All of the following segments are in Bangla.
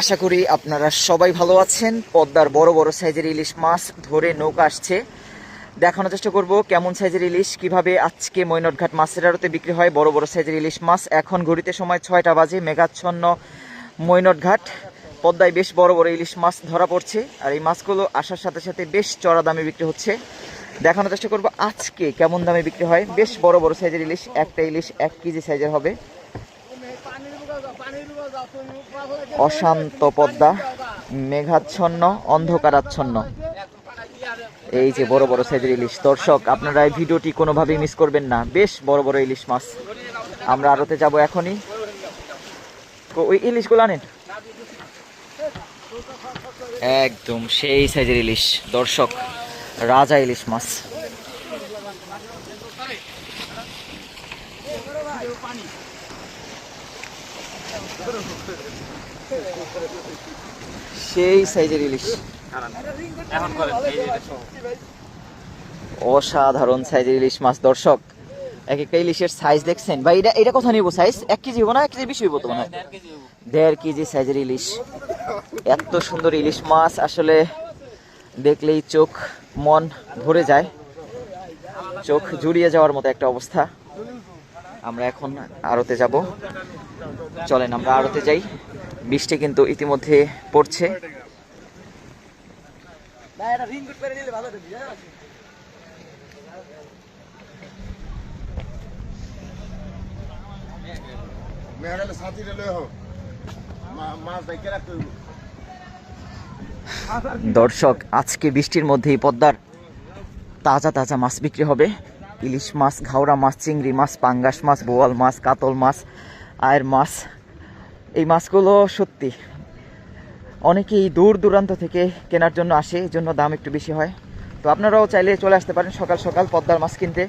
আশা করি আপনারা সবাই ভালো আছেন। পদ্মার বড় বড় সাইজের ইলিশ মাছ ধরে নৌকা আসছে। দেখানোর চেষ্টা করব কেমন সাইজের ইলিশ, কীভাবে আজকে মৈনটঘাট মাছের আড়তে বিক্রি হয়। বড় বড় সাইজের ইলিশ মাছ, এখন ঘড়িতে সময় ছয়টা বাজে, মেঘাচ্ছন্ন মৈনটঘাট। পদ্মায় বেশ বড় বড় ইলিশ মাছ ধরা পড়ছে, আর এই মাছগুলো আসার সাথে সাথে বেশ চড়া দামে বিক্রি হচ্ছে। দেখানোর চেষ্টা করব আজকে কেমন দামে বিক্রি হয়। বেশ বড় বড় সাইজের ইলিশ, একটা ইলিশ এক কেজি সাইজের হবে। অশান্ত পদ্মা, মেঘাচ্ছন্ন, অন্ধকারাচ্ছন্ন। এই যে বড় বড় সাইজের ইলিশ। দর্শক, আপনারা এই ভিডিওটি কোনোভাবেই মিস করবেন না। বেশ বড় বড় ইলিশ মাছ। আমরা আরতে যাব এখনই। ওই ইলিশগুলো আনেন। একদম সেই সাইজের ইলিশ। দর্শক, রাজা ইলিশ মাছ। সেই সাইজের ইলিশ। অসাধারণ সাইজের ইলিশ মাছ দর্শক। এক একটা ইলিশের সাইজ দেখছেন। ভাই এটা এটা কথা নিব সাইজ এক কেজি হব না? এক কেজি বেশি হইব তো মনে হয়? দেড় কেজি সাইজের ইলিশ। এত সুন্দর ইলিশ মাছ আসলে দেখলেই চোখ মন ভরে যায়। চোখ জুড়িয়ে যাওয়ার মতো একটা অবস্থা। আমরা এখন আড়তে যাব। চলেন, আমরা আড়তে যাই। বৃষ্টি কিন্তু ইতিমধ্যে পড়ছে। দর্শক, আজকে বৃষ্টির মধ্যেই পদ্মার তাজা তাজা মাছ বিক্রি হবে। ইলিশ মাছ, ঘাওড়া মাছ, চিংড়ি মাছ, পাঙ্গাস মাছ, বোয়াল মাছ, কাতল মাছ, আয়ের মাছ। এই মাছগুলো সত্যি অনেকেই দূর দূরান্ত থেকে কেনার জন্য আসে, এই জন্য দাম একটু বেশি হয়। তো আপনারাও চাইলে চলে আসতে পারেন সকাল সকাল পদ্মার মাছ কিনতে।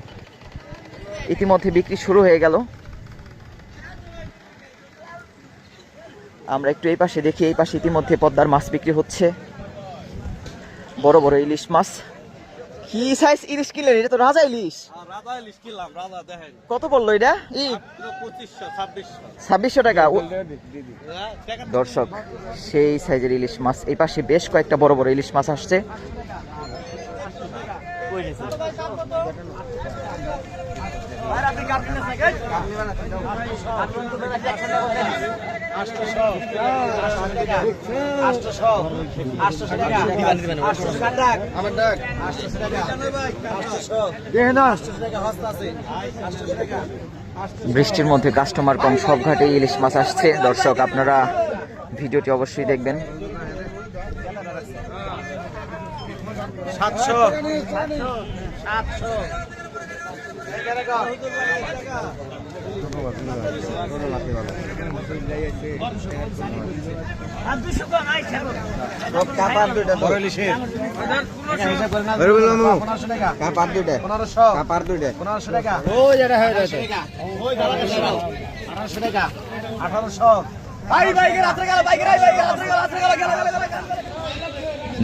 ইতিমধ্যে বিক্রি শুরু হয়ে গেল। আমরা একটু এই পাশে দেখি, এই পাশে ইতিমধ্যে পদ্মার মাছ বিক্রি হচ্ছে। বড় বড় ইলিশ মাছ। কি সাইজ ইলিশ কিনলেন? এটা তো রাজা ইলিশ রাজা ইলিশ কিনলাম রাজা দেখেন। কত পড়ল এটা? ই। পঁচিশশো ছাব্বিশশো। ছাব্বিশশো টাকা। দর্শক সেই সাইজের ইলিশ মাছ এই পাশে বেশ কয়েকটা বড় বড় ইলিশ মাছ আসছে। বৃষ্টির মধ্যে কাস্টমার কম সব ঘাটে ইলিশ মাছ আসছে। দর্শক আপনারা ভিডিওটি অবশ্যই দেখবেন। সাতশো।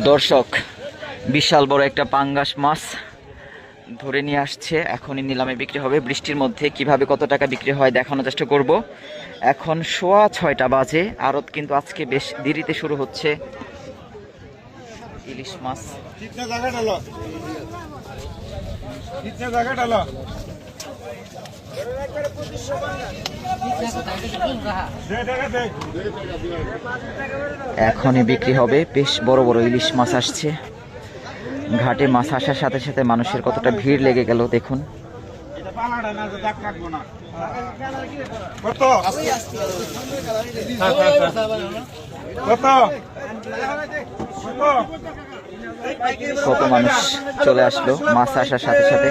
দর্শক বিশাল বড় একটা পাঙ্গাস মাছ। ধরে নিয়ে আসছে। এখনই নিলামে বিক্রি হবে। বৃষ্টির মধ্যে কীভাবে কত টাকা বিক্রি হয় দেখানোর চেষ্টা করব। এখন সোয়া ছয়টা বাজে। আরত কিন্তু আজকে বেশ দেরিতে শুরু হচ্ছে। ইলিশ মাছ। এখনই বিক্রি হবে। বেশ বড় বড় ইলিশ মাছ আসছে। ঘাটে মাছ আসার সাথে সাথে মানুষের কতটা ভিড় লেগে গেল দেখুন। কত মানুষ চলে আসলো মাছ আসার সাথে সাথে।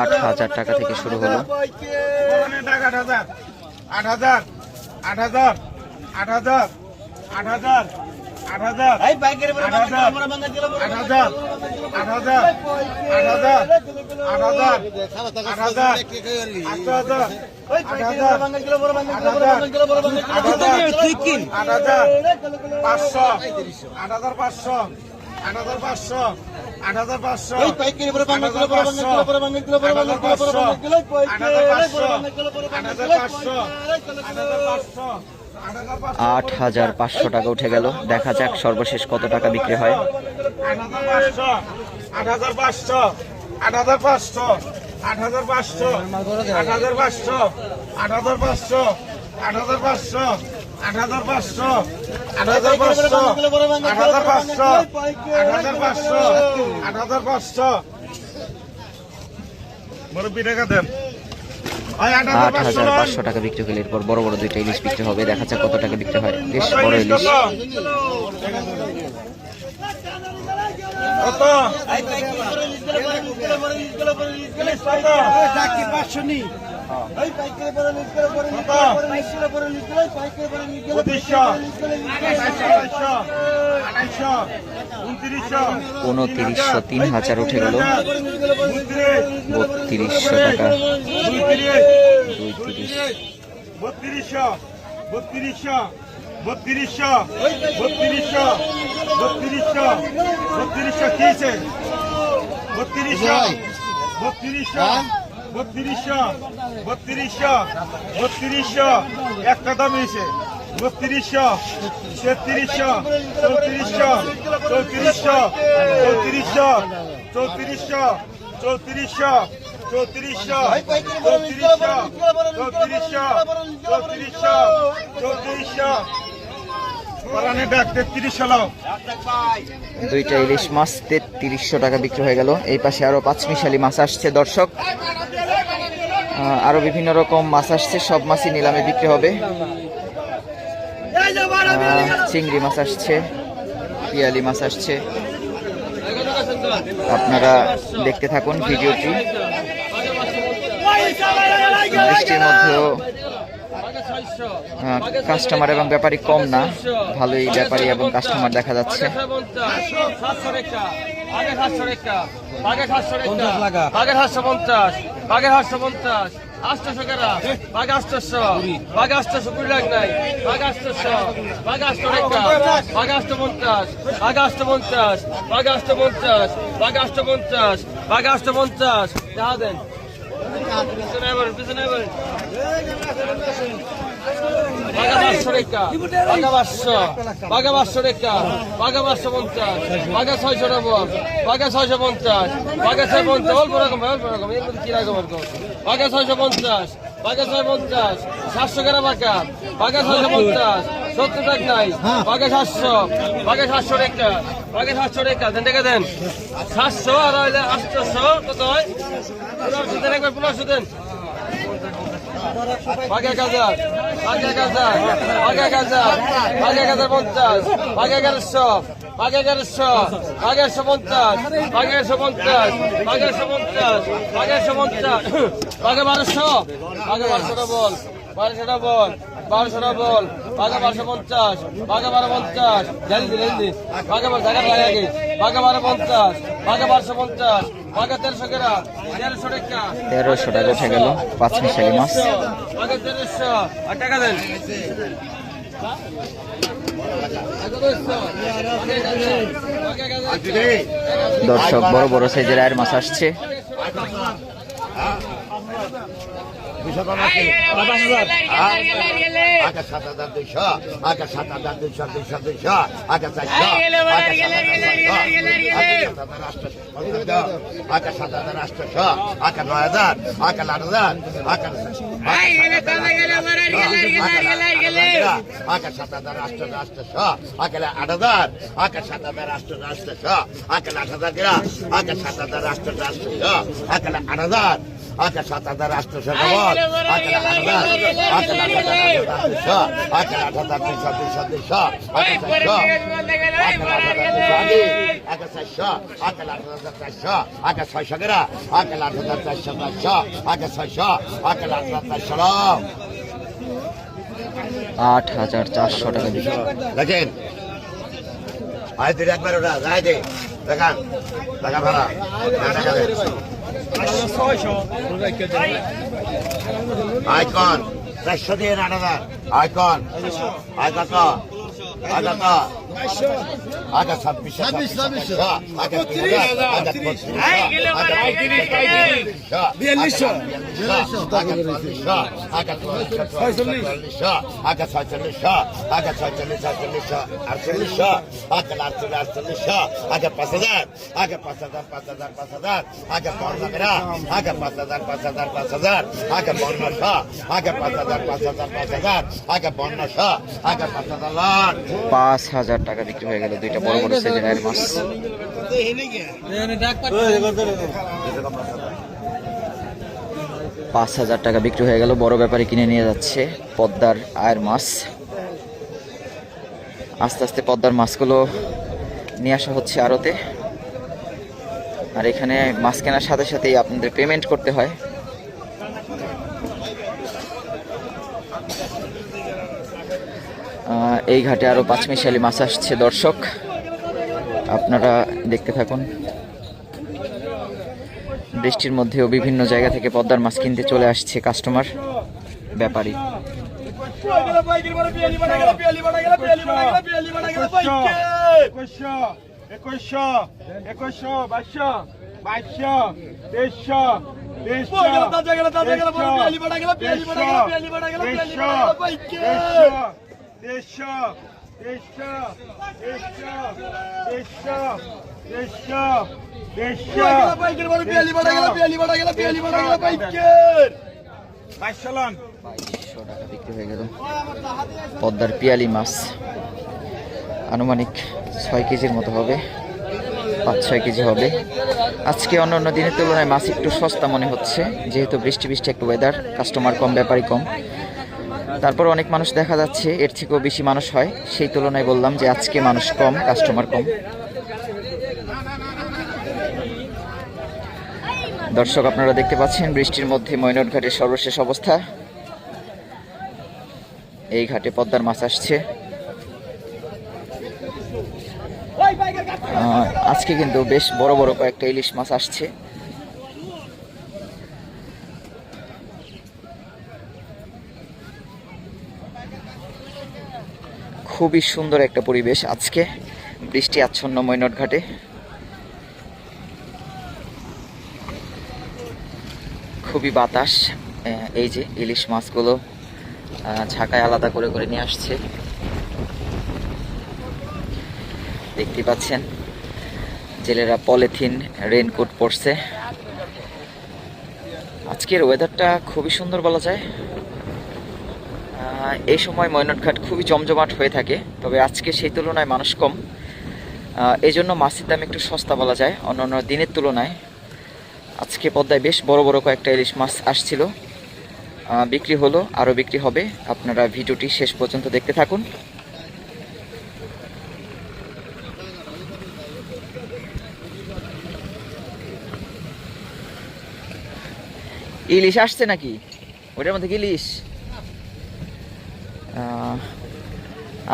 আট হাজার টাকা থেকে শুরু হলো। আট হাজার আট হাজার আট হাজার আট হাজার আট হাজার আট হাজার আট হাজার আট হাজার আট হাজার আট হাজার আট হাজার আট হাজার আট হাজার আট হাজার আট হাজার পাঁচশো আট হাজার পাঁচশো আট হাজার পাঁচশো আট হাজার পাঁচশো এই পাইকারি পরে বাঙালি কিলো পরে বাঙালি কিলো পরে বাঙালি কিলো পরে বাঙালি কিলো পরে বাঙালি কিলো আট হাজার পাঁচশো আট হাজার পাঁচশো আট হাজার পাঁচশো আট হাজার পাঁচশো আট হাজার পাঁচশো টাকা উঠে গেল। দেখা যাক সর্বশেষ কত টাকা বিক্রি হয়। আট হাজার পাঁচশো, আট হাজার পাঁচশো, আট হাজার পাঁচশো, আট হাজার পাঁচশো, আট হাজার পাঁচশো, আট হাজার পাঁচশো, আট হাজার পাঁচশো, আট হাজার পাঁচশো। আট হাজার পাঁচশো আট হাজার পাঁচশো আট হাজার পাঁচশো মুরব্বী টাকা দেন আট হাজার পাঁচশো টাকা বিক্রি হলে এরপর বড় বড় দুইটা ইলিশ বিক্রি হবে। দেখা যাক কত টাকা বিক্রি হয়। বেশ বড় ইলিশ কত আঠাইশশো উনত্রিশশো উনত্রিশশো তিন হাজার উঠে গেল। বত্রিশশো টাকা দুই তিরিশ বত্রিশশো বত্রিশশো। বত্রিশশো বত্রিশশো বত্রিশশো বত্রিশশো কিছে বত্রিশশো বত্রিশশো বত্রিশশো বত্রিশশো বত্রিশশো একটা দাম হয়েছে বত্রিশশো তেত্রিশশো চৌত্রিশশো চৌত্রিশশো চৌত্রিশশো চৌত্রিশশো চৌত্রিশশো চৌত্রিশশো চৌত্রিশশো চৌত্রিশশো চৌত্রিশশো চৌত্রিশশো পরানে ব্যাগ তেত্রিশশো লাও দুইটা ইলিশ মাছ তেত্রিশশো টাকা বিক্রি হয়ে গেল। এই পাশে আরও পাঁচমিশালি মাছ আসছে দর্শক। আহ, আরও বিভিন্ন রকম মাছ আসছে সব মাছই নিলামে বিক্রি হবে। চিংড়ি মাছ আসছে পিয়ালি মাছ আসছে। আপনারা দেখতে থাকুন ভিডিওটি। বৃষ্টির মধ্যেও কাস্টমার এবং ব্যাপারী কম না। ভালোই ব্যাপারী এবং কাস্টমার দেখা যাচ্ছে। নাই পঞ্চাশ পঞ্চাশ পঞ্চাশ পঞ্চাশ পঞ্চাশ ছয়শো নব্বই বাঘা ছয়শো পঞ্চাশ বাঘা ছয় পঞ্চাশ অল্প রকম অল্প রকম এর মধ্যে কি রকম বাঘা ছয়শো পঞ্চাশ বাঘা ছয় পঞ্চাশ সাতশো গ্রাম বাঘা বাঘা ছয়শো পঞ্চাশ সত্তর টাকা নাই বাঘা সাতশো বাঘা সাতশো রেখা বাঘা সাতশো রেখা, দেন টাকা দেন, সাতশো আর আটশোশো কত হয়? পনেরোশো দেন, একবার পনেরোশো দেন। বাঘ এক হাজার বাঘ এক হাজার বাঘ এক হাজার বাঘ এক হাজার পঞ্চাশ বাঘ এগারোশো বাঘ এগারোশো বাঘ একশো পঞ্চাশ বাঘ একশো পঞ্চাশ বাঘ একশো পঞ্চাশ বাঘ একশো পঞ্চাশ বাঘে বারোশো বল বারোশোটা বল বারোশো পঞ্চাশ বারো পঞ্চাশ বারো লাগে আগে। বারো পঞ্চাশ বারোশো পঞ্চাশ তেরোশো কেরা তেরোশো টাকা। তেরোশো টাকা উঠে গেল পাঁচমিশালি মাছ। আগে তেরোশো আর টাকা দেন। দর্শক বড় বড় সাইজের আয়ের মাছ আসছে। আগে সাত হাজার দুইশো আগে সাত হাজার দুইশো দুইশো দুইশো আগে চারশো আগে সাত হাজার আটশো আগে নয় হাজার আগে আট হাজার আগে সাত হাজার আটশো আটশো আগে আট হাজার আগে সাত হাজার আটশো আটশো আগে আট হাজার আগে সাত হাজার আটশো আটশো আগে আট হাজার আচ্ছা সাত হাজার রাষ্ট্র সরকার আচ্ছা আচ্ছা আচ্ছা আচ্ছা তিনশো তিনশো তিনশো আচ্ছা, আচ্ছা, আচ্ছা, আচ্ছা চারশো আচ্ছা আট হাজার চারশো আচ্ছা ছয়শো গ্রা আচ্ছা আট হাজার চারশো চারশো আচ্ছা ছয়শো আচ্ছা আট হাজার চারশো আট হাজার চারশো টাকা দেখেন। আয় দুই একবার ওটা যায় দে। দেখান। টাকা ভাড়া। টাকা আইকন চারশো দিয়ে আট হাজার। আইকন আয় পাঁচ হাজার আগে পাঁচ হাজার পাঁচ হাজার পাঁচ হাজার আগে বর্ণা মেরা আগে পাঁচ হাজার পাঁচ হাজার পাঁচ হাজার আগে বর্ণা শাহ আগে পাঁচ হাজার পাঁচ হাজার পাঁচ হাজার আগে বর্ণা শাহ আগে পাঁচ হাজার লাখ পাঁচ হাজার টাকা বিক্রি হয়ে গেল দুইটা বড় বড় আয়ের মাছ। পাঁচ হাজার টাকা বিক্রি হয়ে গেল, বড় ব্যাপারে কিনে নিয়ে যাচ্ছে পদ্মার আয়ের মাছ। আস্তে আস্তে পদ্মার মাছগুলো নিয়ে আসা হচ্ছে আড়তে। আর এখানে মাছ কেনার সাথে সাথেই আপনাদের পেমেন্ট করতে হয়। এই ঘাটে আরও পাঁচমিশালি মাছ আসছে দর্শক আপনারা দেখতে থাকুন বৃষ্টির মধ্যেও বিভিন্ন জায়গা থেকে পদ্মার মাছ কিনতে চলে আসছে কাস্টমার ব্যাপারী একুশশো একুশশো বাইশশো বাইশশো তেইশশো তেইশশো তেইশশো তেইশশো তেইশশো তেইশশো বাইশশো লন বাইশশো টাকা বিক্রি হয়ে গেল। পদ্মার পিয়ালি মাছ। আনুমানিক ছয় কেজির মতো হবে পাঁচ ছয় কেজি হবে। আজকে অন্য অন্য দিনের তুলনায় মাছ একটু সস্তা মনে হচ্ছে। যেহেতু বৃষ্টি বৃষ্টি একটু ওয়েদার কাস্টমার কম ব্যাপারই কম। তারপর অনেক মানুষ দেখা যাচ্ছে, এর থেকেও বেশি মানুষ হয়। সেই তুলনায় বললাম যে আজকে মানুষ কম কাস্টমার কম। দর্শক, আপনারা দেখতে পাচ্ছেন বৃষ্টির মধ্যে ময়নট ঘাটের সর্বশেষ অবস্থা। এই ঘাটে পদ্মার মাছ আসছে। আজকে কিন্তু বেশ বড় বড় কয়েকটা ইলিশ মাছ আসছে। খুবই সুন্দর একটা পরিবেশ আজকে। বৃষ্টি আচ্ছন্ন মৈনট ঘাটে খুবই বাতাস এই যে ইলিশ মাছগুলো ঝাঁকায় আলাদা করে করে নিয়ে আসছে। দেখতে পাচ্ছেন, জেলেরা পলিথিন রেনকোট পরছে। আজকের ওয়েদারটা খুবই সুন্দর বলা যায়। এই সময় ময়নটঘাট খুবই জমজমাট হয়ে থাকে, তবে আজকে সেই তুলনায় মানুষ কম। এই জন্য মাছের দাম একটু সস্তা বলা যায়, অন্যান্য দিনের তুলনায়। আজকে পদ্মায় বেশ বড় বড় কয়েকটা ইলিশ মাছ আসছিল। বিক্রি হলো, আরও বিক্রি হবে। আপনারা ভিডিওটি শেষ পর্যন্ত দেখতে থাকুন। ইলিশ আসছে নাকি? ওটার মধ্যে ইলিশ? আহ,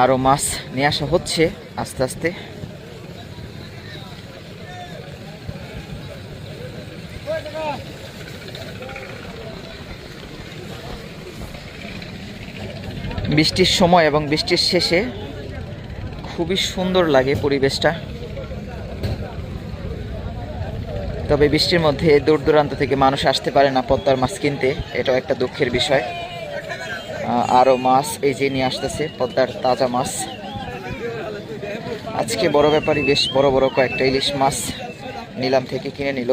আরও মাছ নিয়ে আসা হচ্ছে আস্তে আস্তে। বৃষ্টির সময় এবং বৃষ্টির শেষে খুবই সুন্দর লাগে পরিবেশটা। তবে বৃষ্টির মধ্যে দূর দূরান্ত থেকে মানুষ আসতে পারে না পদ্মার মাছ কিনতে এটাও একটা দুঃখের বিষয়। আরও মাছ এই যে নিয়ে আসতেছে, পদ্মার তাজা মাছ। আজকে বড় ব্যাপারই, বেশ বড় বড় কয়েকটা ইলিশ মাছ নিলাম থেকে কিনে নিল।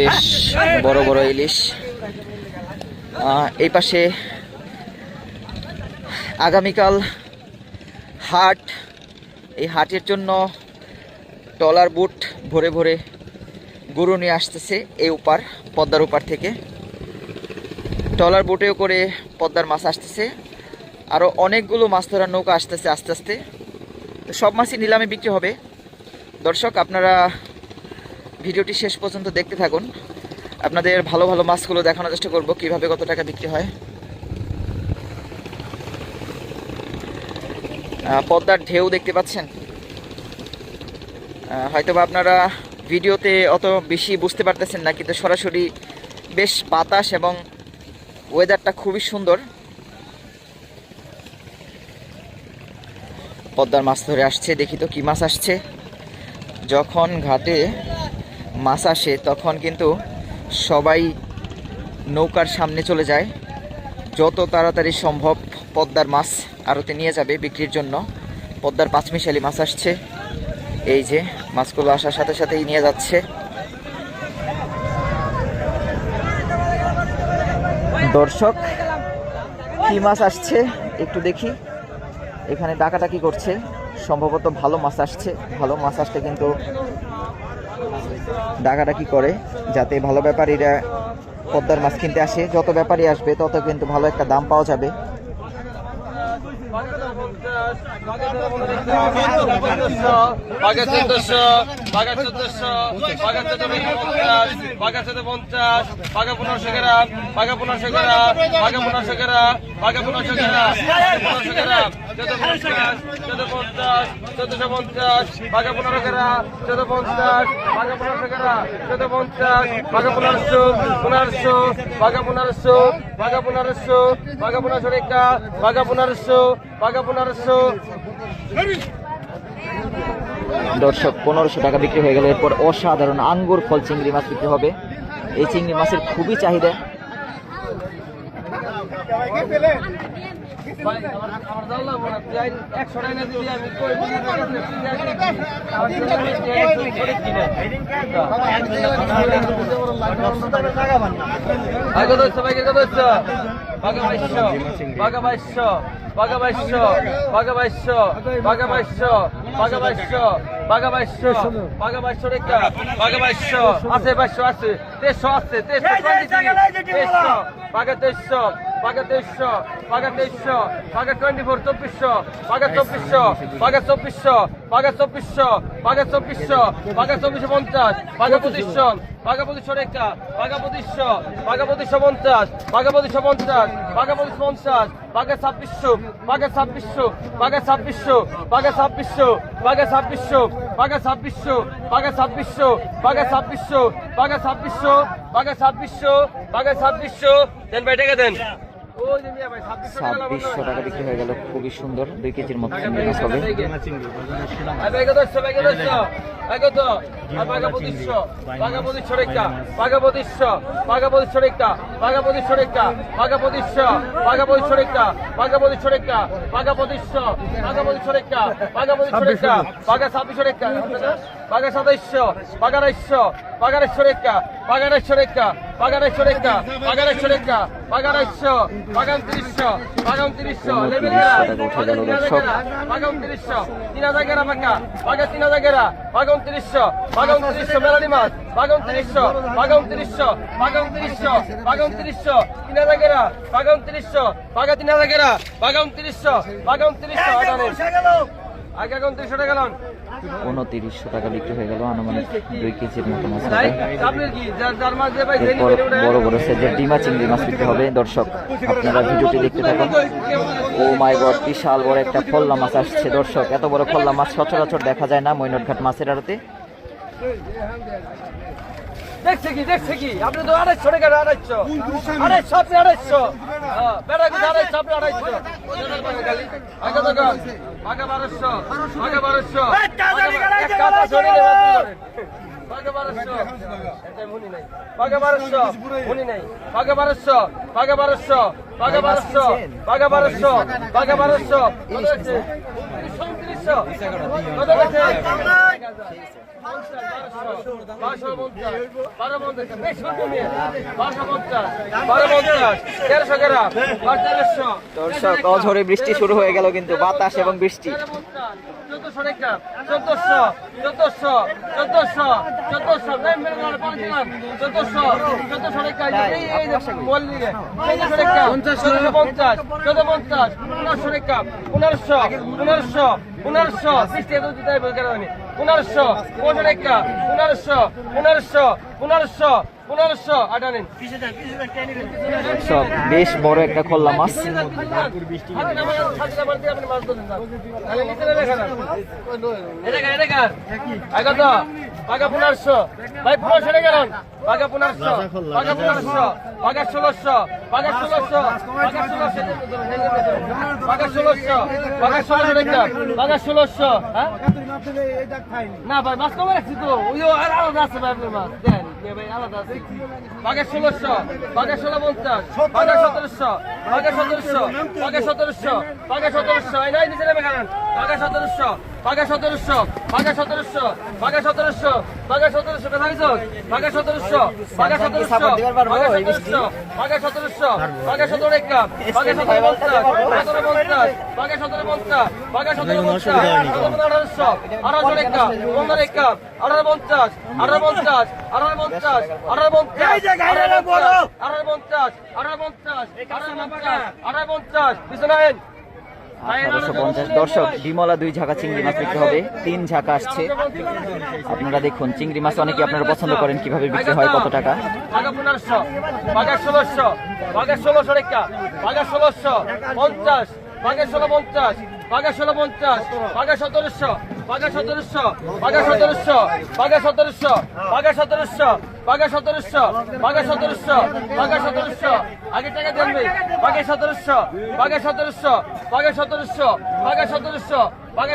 বেশ বড় বড় ইলিশ। এই পাশে আগামীকাল হাট। এই হাটের জন্য টলার বুট ভরে ভরে গরু নিয়ে আসতেছে এই উপার, পদ্মার উপার থেকে। টলার বোটেও করে পদ্মার মাছ আসতেছে। আরও অনেকগুলো মাছ ধরার নৌকা আসতেছে আস্তে আস্তে। সব মাছই নিলামে বিক্রি হবে। দর্শক, আপনারা ভিডিওটি শেষ পর্যন্ত দেখতে থাকুন। আপনাদের ভালো ভালো মাছগুলো দেখানোর চেষ্টা করব, কীভাবে কত টাকা বিক্রি হয়। পদ্মার ঢেউ দেখতে পাচ্ছেন? হয়তোবা আপনারা ভিডিওতে অত বেশি বুঝতে পারতেছেন না, কিন্তু সরাসরি বেশ বাতাস এবং ওয়েদারটা খুবই সুন্দর। পদ্মার মাছ ধরে আসছে, দেখি তো কি মাছ আসছে। যখন ঘাটে মাছ আসে, তখন কিন্তু সবাই নৌকার সামনে চলে যায়। যত তাড়াতাড়ি সম্ভব পদ্মার মাছ আড়তে নিয়ে যাবে বিক্রির জন্য। পদ্মার পাঁচমিশালি মাছ আসছে। এই যে, মাছগুলো আসার সাথে সাথেই নিয়ে যাচ্ছে। দর্শক, কি মাছ আসছে? একটু দেখি। এখানে ডাকাটাকি করছে। সম্ভবত ভালো মাছ আসছে। ভালো মাছ আসতে কিন্তু ডাকাডাকি করে, যাতে ভালো ব্যাপারীরা পদ্মার মাছ কিনতে আসে। যত ব্যাপারী আসবে, তত কিন্তু ভালো একটা দাম পাওয়া যাবে। বাঘা চোদ্দশো বাঘা চোদ্দশো বাঘা চোদ্দ পঞ্চাশ বাঘা চোদ্দ পঞ্চাশ বাঘা পনেরোশো গ্রাম বাঘা পনেরোশো গ্রাম বাঘা পনেরোশো গ্রাম বাঘা পনেরোশো গ্রাম পনেরোশো গ্রাম পঞ্চাশ পঞ্চাশ পঞ্চাশ পনেরোশো পনেরোশো পনেরোশো পনেরোশো পনেরোশো পনেরোশো। দর্শক, পনেরোশো টাকা বিক্রি হয়ে গেলে। এরপর অসাধারণ আঙ্গুর ফল চিংড়ি মাছ বিক্রি হবে। এই চিংড়ি মাছের খুবই চাহিদা। কত হচ্ছে, ভাই, কত হচ্ছে? বাঘা বাইশশো, বাঘা বাইশশো, বাঘা বাইশশো, বাঘা বাইশশো, বাঘা বাইশশো, বাঘা বাইশশো, বাঘা বাইশশো, বাঘা বাইশশো রেখা, বাঘা বাইশশো, আছে বাইশশো, আছে, তেইশশো আছে, তেইশশো, তেইশশো, বাঘা তেইশশো, বাঘা তেইশশো, বাঘা তেইশশো, বাঘা টোয়েন্টি ফোর চব্বিশশো, বাঘা চব্বিশশো, বাঘা চব্বিশশো, বাঘা চব্বিশশো, বাঘা চব্বিশশো, বাঘা চব্বিশশো পঞ্চাশ, বাঘা পঁচিশশো, বাঘা পঁচিশশো রেখা, বাঘা পঁচিশশো, বাঘা পঁচিশশো পঞ্চাশ, বাঘা পঁচিশশো পঞ্চাশ, পঁচিশশো পঞ্চাশ, বাঘা ছাব্বিশশো, বাঘা ছাব্বিশশো, বাঘা ছাব্বিশশো, বাঘা ছাব্বিশশো, বাঘা ছাব্বিশশো, বাঘা ছাব্বিশশো, বাঘা ছাব্বিশশো, বাঘা ছাব্বিশশো, বাঘা ছাব্বিশশো, বাঘা ছাব্বিশশো, বাঘা ছাব্বিশশো, দেন ভাই টাকা দেন ছাব্বিশশো টাকা বিক্রি হয়ে গেল। খুবই সুন্দর দুই কেজির মতো চিংড়ি মাছ হবে। ছাব্বিশশো বাগানেশ্বরেক্কা বাগানেশ্বরেক্কা বাগানেশ্বরেক্কা বাগানেশ্বরেক্কা বাগানেশ্ব বাগান তিরিশশো বাগান তিরিশশো বাগান তিরিশশো তিন হাজার গেরা পাকা বাগা তিন হাজার গেরা বাগান তিরিশশো বাগান তিরিশশো মেলানি মাছ বাগান তিরিশশো বাগান তিরিশশো বাগান তিরিশশো বাগান তিরিশশো তিন হাজার গেরা বাগান তিরিশশো বাগা তিন হাজার গেরা বাগান তিরিশশো বাগান তিরিশশো আগে এখন তিরিশশো টাকা লন উনতিরিশশো টাকা বিক্রি হয়ে গেল আনুমানিক দুই কেজির মতো মাছ এরপর বড় বড় সাইজের ডিমা চিংড়ি মাছ বিক্রি হবে। দর্শক আপনারা ভিডিওটি দেখতে থাকুন। ও মাই গড বিশাল বড় একটা ফল্লা মাছ আসছে। দর্শক এত বড় ফল্লা মাছ সচরাচর দেখা যায় না মৈনটঘাট মাছের আড়তে। দেখছে কি দেখছে কি আপনি তো আড়াইশো টাকা আড়াইশো আড়াইশো আপনি আড়াইশো হ্যাঁ, বেড়া কিন্তু আড়াইশো আপনি আড়াইশো আগে তো আগে বারোশো আগে বারোশো নেবেন বারোশো মুনি বাগে বারোশো মুনি নাই বারোশো বারোশো দর্শক অঝরে বৃষ্টি শুরু হয়ে গেল কিন্তু বাতাস এবং বৃষ্টি। চোদ্দশো রেখা চোদ্দশো চোদ্দশো চোদ্দশো চোদ্দশো চোদ্দশো চোদ্দশো রেখা এই বল নিয়ে চোদ্দশো রেখা চোদ্দশো পঞ্চাশ চোদ্দ পঞ্চাশ পনেরোশো রেখা পনেরোশো পনেরোশো পনেরোশো সৃষ্টি এত দিতে হবে কেন পনেরোশো পনেরো টাকা পনেরোশো পনেরোশো পনেরোশো পনেরোশো আটা নিন সব বেশ বড় একটা খোল্লা মাছ পাকা পনেরোশো ভাই পনেরোশো টাকা গেলেন পাকা পনেরোশো পাকা পনেরোশো পাকা ষোলোশো পাকা ষোলোশো পাকা ষোলোশো পাকা ষোলোশো পাকা ষোলোশো টাকা পাকা ষোলোশো হ্যাঁ না ভাই, মাছ কমে রাখছি তো। ওই আলাদা আছে ভাই আপনার মাছ। দেন ভাই আলাদা আছে। বাঘের ষোলোশো বাঘের ষোলো পঞ্চাশ বাঘের সতেরোশো বাঘের সতেরোশো বাঘের সতেরোশো বাঘের সতেরোশো। নাই, নিচে নেমে বাঘের সতেরোশো বাঘের সতেরোশো বাঘের সতেরোশো বাঘের সতেরোশো বাঘের সতেরোশো কথা হয়েছ বাঘের সতেরোশো বাঘের সতেরোশো বাঘের সতেরোশো বাঘের সতেরোশো বাঘের সতেরো একটা বাঘের সতেরো পঞ্চাশ সতেরো পঞ্চাশ বাঘের সতেরো পঞ্চাশ বাঘের সতেরো পঞ্চাশ আঠারোশো আঠারোশো একটা পনেরো একটা আঠারো পঞ্চাশ আঠারো পঞ্চাশ আঠারো পঞ্চাশ আঠারো পঞ্চাশ আঠারো পঞ্চাশ আঠারো পঞ্চাশ আঠারো পঞ্চাশ আঠারো পঞ্চাশ আঠারো পঞ্চাশ পিছনে আইন আঠারোশো পঞ্চাশ। দর্শক, ডিমলা দুই ঝাঁকা চিংড়ি মাছ বিক্রি হবে। তিন ঝাঁকা আসছে। আপনারা দেখুন, চিংড়ি মাছ অনেকে আপনারা পছন্দ করেন, কীভাবে বিক্রি হয়, কত টাকা? ষোলোশো ষোলোশো রেখা ষোলোশো, পঞ্চাশ বাঘা ষোলো পঞ্চাশ বাঘা ষোলো পঞ্চাশ বাঘা সতেরোশো বাঘা সতেরোশো বাঘা সতেরোশো বাঘা সতেরোশো বাঘা সতেরোশো বাঘা সতেরোশো বাঘা সতেরোশো বাঘা সতেরোশো আগে টাকা দেনবে বাঘা সতেরোশো বাঘা সতেরোশো বাঘা সতেরোশো বাঘা সতেরোশো বাঘা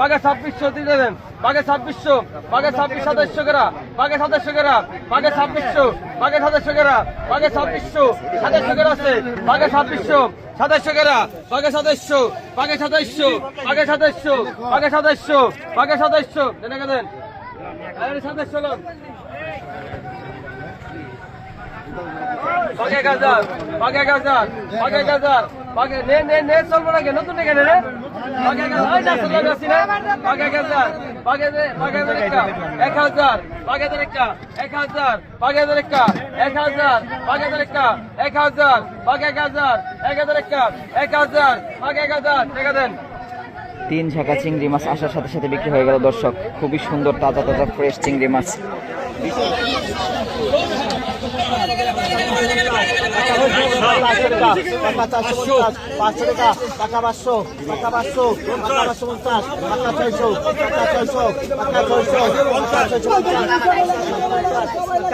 বাঘা ছাব্বিশশো দিয়ে দেন বাঘে ছাব্বিশশো, বাঘে ছাব্বিশ সাতাশশো করা। বাঘে সাতাশশো করা, বাঘে ছাব্বিশশো, বাঘে সাতাশশো করা, বাঘে ছাব্বিশশো, সাতাশশো করা আছে। বাঘে ছাব্বিশশো, সাতাশশো করা, বাঘা সদস্য বাঘা পাকে গাজার পাকে গাজার পাকে গাজার পাকে নে নে নে নতুন নে গাজার পাকে গাজার এক হাজার পাকে একটা, এক হাজার পাকে একটা, এক হাজার একটা, এক হাজার গাজার এক হাজার একটা, এক হাজার গাজার তিন শাখা চিংড়ি মাছ আসার সাথে সাথে বিক্রি হয়ে গেল দর্শক, খুবই সুন্দর, তাজা তাজা ফ্রেশ চিংড়ি মাছ। টাকা চারশো পঞ্চাশ পাঁচশো টাকা টাকা পাঁচশো টাকা পাঁচশো টাকা পাঁচশো পঞ্চাশ টাকা ছয়শো টাকা ছয়শো টাকা ছয়শো টাকা ছয়শো পঞ্চাশ টাকা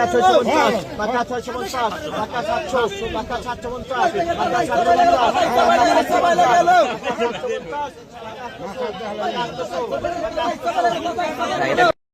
ছয়শো পঞ্চাশ টাকা ছয়শো পঞ্চাশ টাকা সাতশো টাকা সাতশো পঞ্চাশ টাকা সাতশো পঞ্চাশ টাকা সাতশো পঞ্চাশ